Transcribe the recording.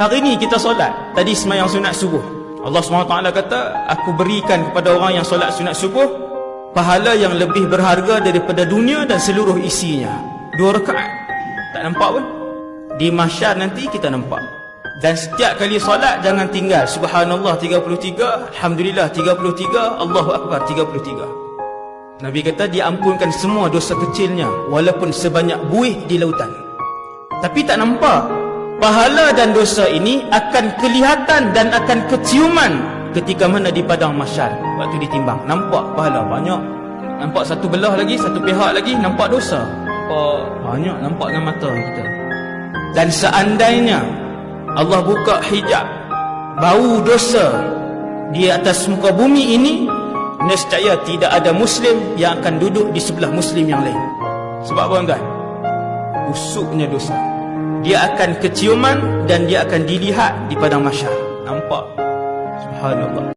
Hari ni kita solat. Tadi semayang sunat subuh. Allah SWT kata, aku berikan kepada orang yang solat sunat subuh pahala yang lebih berharga daripada dunia dan seluruh isinya. Dua rakaat. Tak nampak pun? Di mahsyar nanti kita nampak. Dan setiap kali solat jangan tinggal. Subhanallah 33, Alhamdulillah 33, Allahu Akbar 33. Nabi kata diampunkan semua dosa kecilnya walaupun sebanyak buih di lautan. Tapi tak nampak. Pahala dan dosa ini akan kelihatan dan akan keciuman ketika mana di padang mahsyar waktu ditimbang. Nampak pahala banyak. Nampak satu belah lagi, satu pihak lagi nampak dosa. Nampak banyak nampak dengan mata kita. Dan seandainya Allah buka hijab bau dosa di atas muka bumi ini nescaya tidak ada muslim yang akan duduk di sebelah muslim yang lain sebab apa tuan busuknya dosa dia akan keciuman dan dia akan dilihat di padang mahsyar. Nampak? Subhanallah